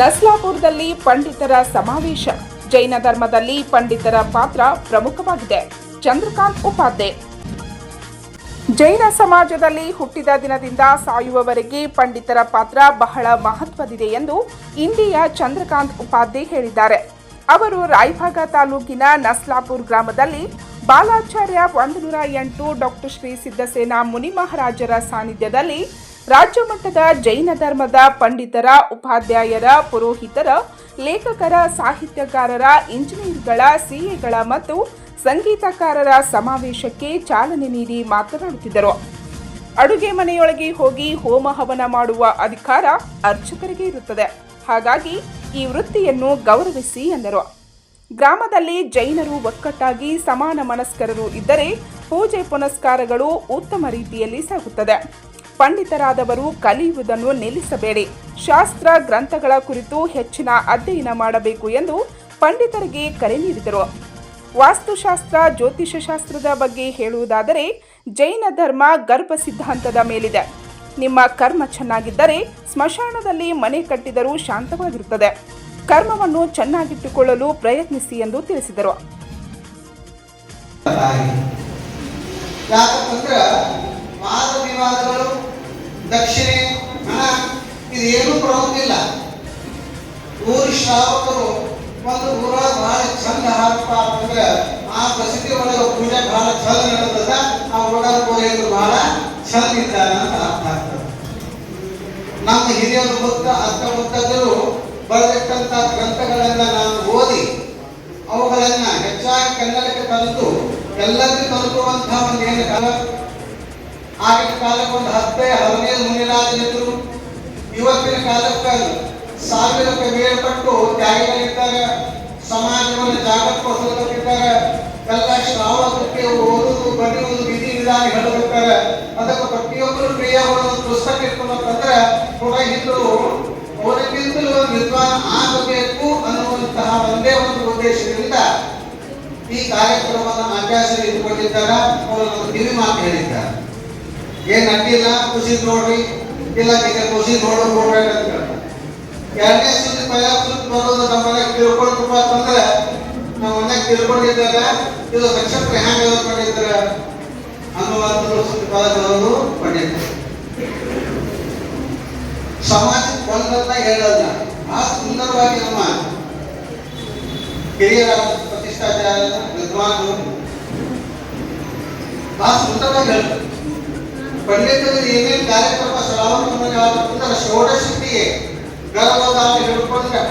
ನಸ್ಲಾಪುರದಲ್ಲಿ ಪಂಡಿತರ ಸಮಾವೇಶ. ಜೈನ ಧರ್ಮದಲ್ಲಿ ಪಂಡಿತರ ಪಾತ್ರ ಪ್ರಮುಖವಾಗಿದೆ. ಚಂದ್ರಕಾಂತ್ ಉಪಾಧ್ಯೆ. ಜೈನ ಸಮಾಜದಲ್ಲಿ ಹುಟ್ಟಿದ ದಿನದಿಂದ ಸಾಯುವವರೆಗೆ ಪಂಡಿತರ ಪಾತ್ರ ಬಹಳ ಮಹತ್ವದಿದೆ ಎಂದು ಇಂಡಿಯ ಚಂದ್ರಕಾಂತ್ ಉಪಾಧ್ಯೆ ಹೇಳಿದ್ದಾರೆ. ಅವರು ರಾಯಭಾಗ ತಾಲೂಕಿನ ನಸ್ಲಾಪುರ್ ಗ್ರಾಮದಲ್ಲಿ ಬಾಲಾಚಾರ್ಯ ಒಂದು ನೂರ ಎಂಟು ಡಾಕ್ಟರ್ ಶ್ರೀ ಸಿದ್ದಸೇನಾ ಮುನಿ ಮಹಾರಾಜರ ಸಾನ್ನಿಧ್ಯದಲ್ಲಿ ರಾಜ್ಯ ಮಟ್ಟದ ಜೈನ ಧರ್ಮದ ಪಂಡಿತರ, ಉಪಾಧ್ಯಾಯರ, ಪುರೋಹಿತರ, ಲೇಖಕರ ಸಾಹಿತ್ಯಕಾರರ ಇಂಜಿನಿಯರ್ಗಳ, ಸಿಎಗಳ ಮತ್ತು ಸಂಗೀತಕಾರರ ಸಮಾವೇಶಕ್ಕೆ ಚಾಲನೆ ನೀಡಿ ಮಾತನಾಡುತ್ತಿದ್ದರು. ಅಡುಗೆ ಮನೆಯೊಳಗೆ ಹೋಗಿ ಹೋಮ ಹವನ ಮಾಡುವ ಅಧಿಕಾರ ಅರ್ಚಕರಿಗೆ ಇರುತ್ತದೆ. ಹಾಗಾಗಿ ಈ ವೃತ್ತಿಯನ್ನು ಗೌರವಿಸಿ ಎಂದರು. ಗ್ರಾಮದಲ್ಲಿ ಜೈನರು ಒಕ್ಕಟ್ಟಾಗಿ ಸಮಾನ ಮನಸ್ಕರರು ಇದ್ದರೆ ಪೂಜೆ ಪುನಸ್ಕಾರಗಳು ಉತ್ತಮ ರೀತಿಯಲ್ಲಿ ಸಾಗುತ್ತದೆ. ಪಂಡಿತರಾದವರು ಕಲಿಯುವುದನ್ನು ನಿಲ್ಲಿಸಬೇಡಿ. ಶಾಸ್ತ್ರ ಗ್ರಂಥಗಳ ಕುರಿತು ಹೆಚ್ಚಿನ ಅಧ್ಯಯನ ಮಾಡಬೇಕು ಎಂದು ಪಂಡಿತರಿಗೆ ಕರೆ ನೀಡಿದರು. ವಾಸ್ತುಶಾಸ್ತ್ರ ಜ್ಯೋತಿಷ ಶಾಸ್ತ್ರದ ಬಗ್ಗೆ ಹೇಳುವುದಾದರೆ ಜೈನ ಧರ್ಮ ಗರ್ಭ ಸಿದ್ಧಾಂತದ ಮೇಲಿದೆ. ನಿಮ್ಮ ಕರ್ಮ ಚೆನ್ನಾಗಿದ್ದರೆ ಸ್ಮಶಾನದಲ್ಲಿ ಮನೆ ಕಟ್ಟಿದರೂ ಶಾಂತವಾಗಿರುತ್ತದೆ. ಕರ್ಮವನ್ನು ಚೆನ್ನಾಗಿಟ್ಟುಕೊಳ್ಳಲು ಪ್ರಯತ್ನಿಸಿ ಎಂದು ತಿಳಿಸಿದರು. ವಾದ ವಿವಾದಗಳು ದಕ್ಷಿಣೆ, ಹಣ, ಇದೇನು ಇಲ್ಲ. ಊರು ಶ್ರಾವಕರು ಒಂದು ಊರ ಬಹಳ ಚಂದ ಅಂತಂದ್ರೆ ಆ ಪ್ರಸಿದ್ಧಿ ಒಳಗೆ ಪೂಜೆ ಬಹಳ ಚಂದ ನಡೆದ ಆ ಊರ ಪೂರೈಕರು ಬಹಳ ಚಂದ ಇದ್ದಾರೆ ಅಂತ ಅರ್ಥ ಆಗ್ತದೆ. ನಮ್ಮ ಹಿರಿಯರು ಬುದ್ಧ ಅರ್ಥ ಬುದ್ಧರು ಬರೆದಿಟ್ಟಂತ ಗ್ರಂಥಗಳನ್ನ ನಾನು ಓದಿ, ಅವುಗಳನ್ನ ಹೆಚ್ಚಾಗಿ ಕನ್ನಡಕ್ಕೆ ತಂದು ಎಲ್ಲರಿಗೂ ತಲುಪುವಂತಹ ಒಂದು ಏನು ಆಗಿನ ಕಾಲಕ್ಕೆ ಒಂದು ಹತ್ತೇ ಹದಿನೈದು ಮುನಿರಾಜನಿದ್ರು ಇವತ್ತಿನ ಕಾಲಕ್ಕೆ ಸಾವಿರಕ್ಕೆ ಮೇಲ್ಪಟ್ಟು ತ್ಯಾಗಿಗಳಿದ್ದಾರೆ ಸಮಾಜವನ್ನು ಜಾಗೃತಗೊಳಿಸಲಿದ್ದಾರೆ ಎಲ್ಲ ಶ್ರಾವಕಕ್ಕೆ ಓದುವುದು, ಬರೆಯುವುದು, ವಿಧಿ ವಿಧಾನ ಹೇಳಬೇಕಾರೆ ಅದಕ್ಕೆ ಪ್ರತಿಯೊಬ್ಬರು ಕ್ರಿಯಾಗಳು ಪುಸ್ತಕ ಇಟ್ಕೊಬೇಕಂದ್ರೆ ಹಿಂದೂ ಅವರಿಗಿಂತಲೂ ಒಂದು ವಿದ್ವಾನ್ ಆಗಬೇಕು ಅನ್ನುವಂತಹ ಒಂದೇ ಒಂದು ಉದ್ದೇಶದಿಂದ ಈ ಕಾರ್ಯಕ್ರಮವನ್ನು ಅಭ್ಯಾಸ ಇಟ್ಟುಕೊಂಡಿದ್ದಾರೆ ಅವರು ಒಂದು ಕಿವಿ ಮಾತು ಹೇಳಿದ್ದಾರೆ. ಏನ್ ಅಡ್ಡಿಲ್ಲ ಖುಷಿ ನೋಡ್ರಿ. ಇಲ್ಲ ಈಗ ಖುಷಿ ನೋಡೋ ನೋಡ್ರಿ ಅಂತ. ಎರಡನೇ ಸುದ್ದಿ ಪಯ ಸುದ್ದಿ ಬರೋದು ನಮ್ಮ ಮನೆಗೆ ತಿಳ್ಕೊಳ್ತಪ್ಪ ಅಂತಂದ್ರೆ ಮನೆಗೆ ತಿಳ್ಕೊಂಡಿದ್ದಾಗ ಇದು ನಕ್ಷತ್ರ ಹ್ಯಾಂಗ ಮಾಡಿದ್ದಾರೆ ಅನ್ನುವಂಥದ್ದು ಸುದ್ದಿ ಪದ ಬರೋದು ಪಂಡಿತರು ಸಮಾಜಕ್ಕೆ ಒಂದನ್ನ ಹೇಳಲ್ಲ ಆ ಸುಂದರವಾಗಿ ನಮ್ಮ ಹಿರಿಯರ ಪ್ರತಿಷ್ಠಾಚಾರ ವಿದ್ವಾನ್ ಆ ಸುಂದರವಾಗಿ ಹೇಳ್ತಾರೆ. ಪಂಡಿತರು ಏನೇನು ಕಾರ್ಯಕ್ರಮ ಶ್ರಾವಣ ಷೋಡಶಕ್ತಿಗೆ ಗರ್ಭದಾನ ಹಿಡ್ಕೊಂಡ್ರೆ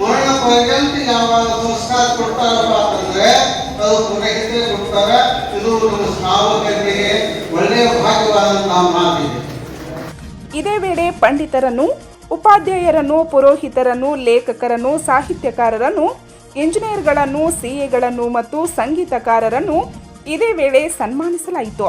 ಮರಣ ಪರ್ಯಂತ ಯಾವಾಗ ಸಂಸ್ಕಾರ ಕೊಡ್ತಾರಪ್ಪ ಅಂತಂದ್ರೆ ಅದು ಪುನಹಿತೆ ಕೊಡ್ತಾರೆ. ಇದು ನಮ್ಮ ಶ್ರಾವಕರಿಗೆ ಒಳ್ಳೆಯ ಭಾಗ್ಯವಾದಂತಹ ಮಾತಿದೆ. ಇದೇ ವೇಳೆ ಪಂಡಿತರನ್ನು, ಉಪಾಧ್ಯಾಯರನ್ನು, ಪುರೋಹಿತರನ್ನು, ಲೇಖಕರನ್ನು, ಸಾಹಿತ್ಯಕಾರರನ್ನು ಇಂಜಿನಿಯರ್ಗಳನ್ನು ಸಿಎಗಳನ್ನು ಮತ್ತು ಸಂಗೀತಕಾರರನ್ನು ಇದೇ ವೇಳೆ ಸನ್ಮಾನಿಸಲಾಯಿತು.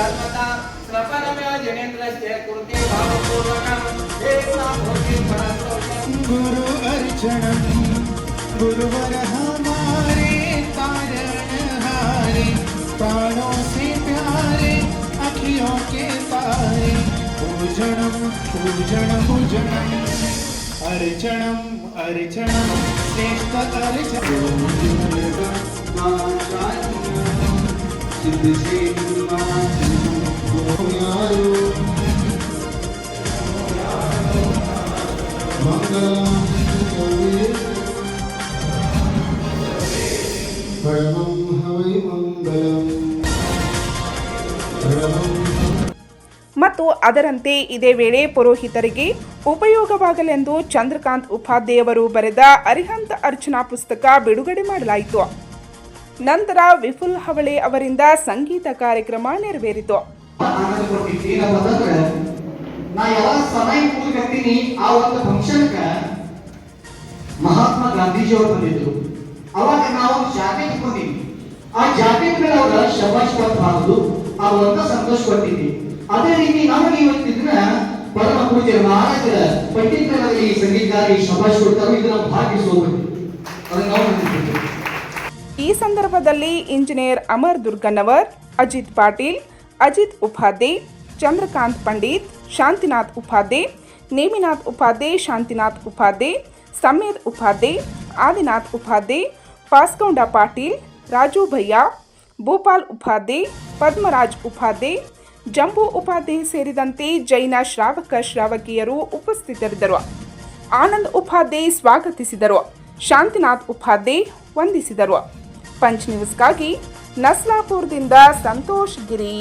ಧರ್ಮದ ಶ್ರವಣಮೇ ಜನೇಂದ್ರಸ್ಯ ಕುರುತೆ ಭಾವಪೂರ್ವಕಂ ಏಕಂ ಭೋಗಿ ಪರಸ್ಪರಂ ಗುರು ಅರ್ಚಣಂ ಗುರುವರ ಹಮಾರೆ ಪಾರಣ ಹಾರೆ ಪ್ರಾಣೋं से प्यारे अखियों के तारे पूजनम पूजन पूजनम अर्चनम अर्चनम श्रेष्ठ अर्चन सिद्ध से ಮತ್ತು ಅದರಂತೆ ಇದೇ ವೇಳೆ ಪುರೋಹಿತರಿಗೆ ಉಪಯೋಗವಾಗಲೆಂದು ಚಂದ್ರಕಾಂತ್ ಉಪಾಧ್ಯಾಯವರು ಬರೆದ ಅರಿಹಂತ ಅರ್ಚನಾ ಪುಸ್ತಕ ಬಿಡುಗಡೆ ಮಾಡಲಾಯಿತು. ನಂತರ ವಿಫುಲ್ ಹವಳೆ ಅವರಿಂದ ಸಂಗೀತ ಕಾರ್ಯಕ್ರಮ ನೆರವೇರಿತು. ಆನಂದ ಕೊಟ್ಟಿದ್ದು ಏನಪ್ಪ ಅಂತಂದ್ರೆ ನಾ ಯಾವಾಗ ಸಮಯ ಕೂತ್ಕತ್ತೀನಿ ಆ ಒಂದು ಫಂಕ್ಷನ್ಕ ಮಹಾತ್ಮ ಗಾಂಧೀಜಿ ಅವರು ಬಂದಿದ್ರು. ಅವಾಗ ನಾವು ಜಾಕೆಟ್ ಕೊಟ್ಟಿದ್ವಿ ಆ ಜಾಕೆಟ್ ಮೇಲೆ ಅವರ ಶಬಾಷ್ ಕೊಟ್ಟು ಹಾಕುದು. ಆ ಸಂತೋಷ ಪಟ್ಟಿದ್ವಿ. ಅದೇ ರೀತಿ ನಮಗೆ ಇವತ್ತಿನ ಪರಮ ಪೂಜ್ಯ ಮಹಾರಾಜರ ಪಂಡಿತರಲ್ಲಿ ಸಂಗೀತಗಾರಿ ಶಬಾಷ್ ಕೊಡ್ತಾರೋ. ಇದು ನಮ್ಮ ಭಾಗ್ಯ ಸೋಬಂದಿ ಅದನ್ನ ನಾವು ಈ ಸಂದರ್ಭದಲ್ಲಿ ಇಂಜಿನಿಯರ್ ಅಮರ್ ದುರ್ಗನವರ್, ಅಜಿತ್ ಪಾಟೀಲ್ ಅಜಿತ್ ಉಪಾಧ್ಯೆ ಚಂದ್ರಕಾಂತ್ ಪಂಡಿತ್, ಶಾಂತಿನಾಥ್ ಉಪಾಧ್ಯೆ ನೇಮಿನಾಥ್ ಉಪಾಧ್ಯೆ ಶಾಂತಿನಾಥ್ ಉಪಾಧ್ಯೆ ಸಮೀರ್ ಉಪಾಧ್ಯೆ ಆದಿನಾಥ್ ಉಪಾಧ್ಯೆ ಪಾಸ್ಕೌಂಡ ಪಾಟೀಲ್, ರಾಜು ಭಯ್ಯ, ಭೂಪಾಲ್ ಉಪಾಧ್ಯೆ ಪದ್ಮರಾಜ್ ಉಪಾಧ್ಯೆ ಜಂಬೂ ಉಪಾಧ್ಯೆ ಸೇರಿದಂತೆ ಜೈನ ಶ್ರಾವಕ ಶ್ರಾವಕಿಯರು ಉಪಸ್ಥಿತರಿದ್ದರು. ಆನಂದ್ ಉಪಾಧ್ಯೆ ಸ್ವಾಗತಿಸಿದರು. ಶಾಂತಿನಾಥ್ ಉಪಾಧ್ಯೆ ವಂದಿಸಿದರು. ಪಂಚ್ ನ್ಯೂಸ್ಗಾಗಿ ನಸ್ಲಾಪುರದಿಂದ ಸಂತೋಷ್ ಗಿರಿ.